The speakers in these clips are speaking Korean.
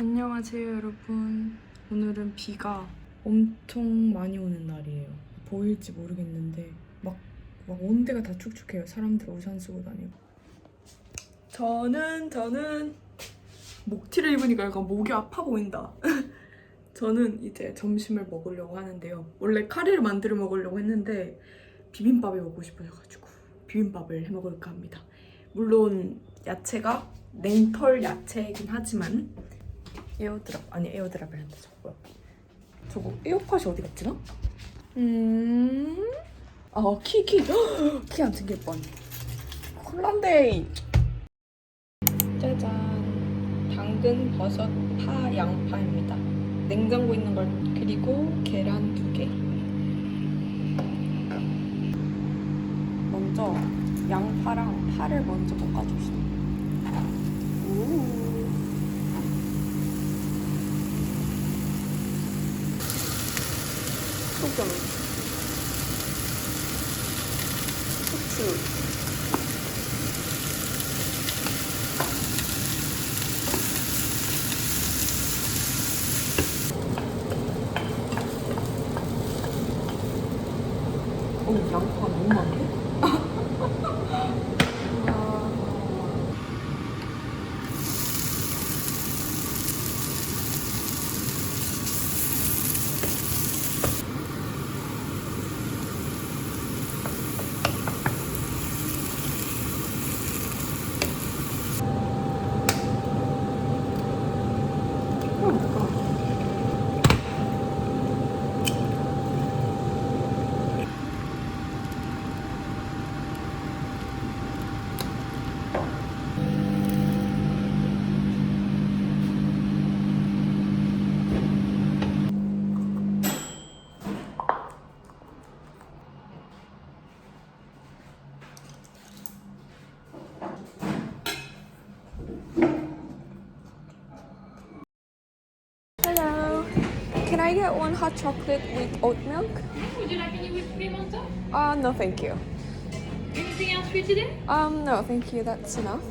안녕하세요 여러분. 오늘은 비가 엄청 많이 오는 날이에요. 보일지 모르겠는데 막, 막 온 데가 다 축축해요. 사람들 우산 쓰고 다니고. 저는 저는 목티를 입으니까 약간 목이 아파 보인다. 저는 이제 점심을 먹으려고 하는데요. 원래 카레를 만들어 먹으려고 했는데 비빔밥이 먹고 싶어져가지고 비빔밥을 해 먹을까 합니다. 물론 야채가 냉털 야채이긴 하지만 에어드랍 아니 에어드랍을 한다 저거 저거 에어팟이 어디 갔지 나? 음아키키키안 챙길 뻔. 콜란데이. 짜잔. 당근 버섯 파 양파입니다. 냉장고에 있는 걸 그리고 계란 두개. 먼저 양파랑 파를 먼저 볶아줍시다. 오. 소금 후추 어, 양파 너무 많네? Can I get one hot chocolate with oat milk? Would you like any whipped cream on top? Uh, no, thank you. Anything else for you today? Um, no, thank you. That's enough.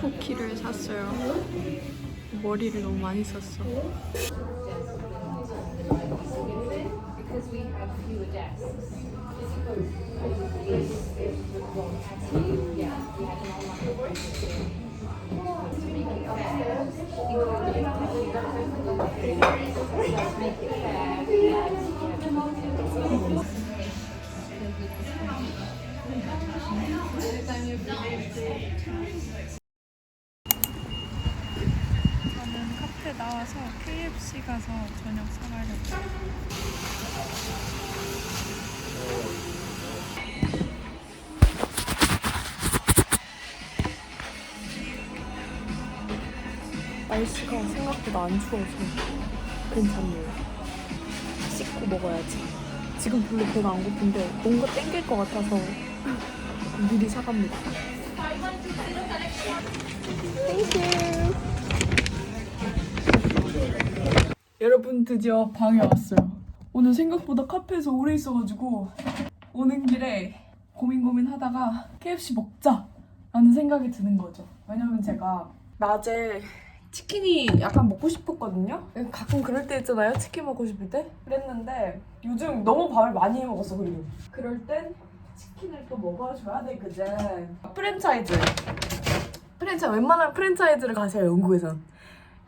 쿠키를 샀어요. 머리를 너무 많이 썼어. 저녁 사가려고. 날씨가 생각보다 안 추워서 괜찮네요. 씻고 먹어야지. 지금 별로 배가 안 고픈데 뭔가 땡길 것 같아서 미리 사갑니다. 땡큐. 여러분 드디어 방에 왔어요. 오늘 생각보다 카페에서 오래 있어가지고 오는 길에 고민 고민 하다가 KFC 먹자 라는 생각이 드는 거죠. 왜냐면 제가 낮에 치킨이 약간 먹고 싶었거든요. 가끔 그럴 때 있잖아요. 치킨 먹고 싶을 때. 그랬는데 요즘 너무 밥을 많이 먹었어 그리고. 그럴 땐 치킨을 또 먹어줘야 돼 그제. 프랜차이즈. 프랜차이즈 웬만한 프랜차이즈를 가세요 영국에선.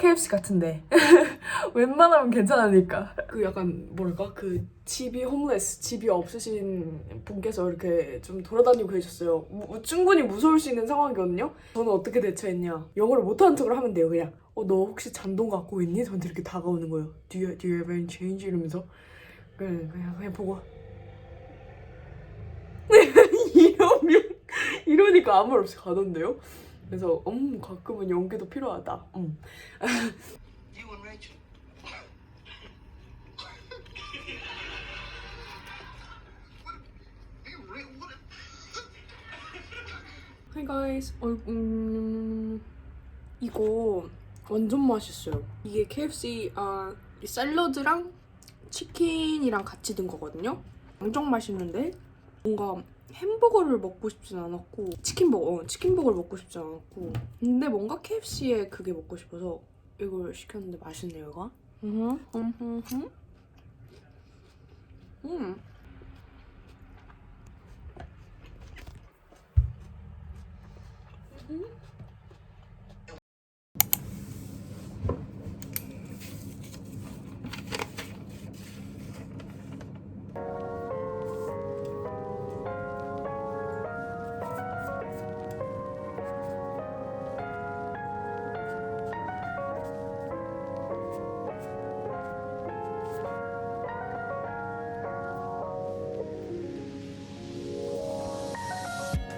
KFC 같은데. 웬만하면 괜찮으니까. 그 약간 뭐랄까? 그 집이 홈레스 집이 없으신 분께서 이렇게 좀 돌아다니고 계셨어요. 무- 충분히 무서울 수 있는 상황이거든요? 저는 어떻게 대처했냐? 영어를 못하는 척을 하면 돼요 그냥. 어 너 혹시 잔돈 갖고 있니? 저한테 이렇게 다가오는 거예요. Do you, do you have any change? 이러면서. 그냥 그냥, 그냥 보고. 이러면 이러니까 아무 말 없이 가던데요 그래서 음 가끔은 연기도 필요하다 음. Hi guys. 어, 음, 이거 완전 맛있어요. 이게 KFC 아, 이 샐러드랑 치킨이랑 같이 든 거거든요. 엄청 맛있는데 뭔가 햄버거를 먹고 싶진 않았고 치킨버거, 어, 치킨버거를 먹고 싶진 않았고. 근데 뭔가 KFC에 그게 먹고 싶어서 이걸 시켰는데 맛있네요, 이거. 음, 음,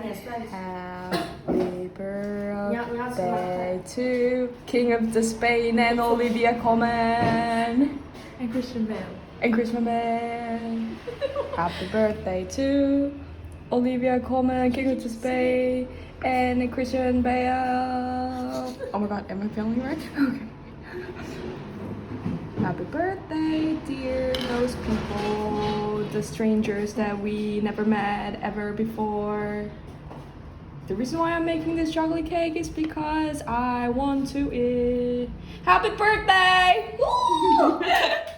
Happy birthday to King of the Spain and Olivia Common. And Christian Bale. And Christian Bale. Happy birthday to Olivia Coleman, King of the Spain, and Christian Bale. Oh my god, am I family right? Okay. Happy birthday, dear those people, the strangers that we never met ever before. The reason why I'm making this chocolate cake is because I want to eat. Happy birthday!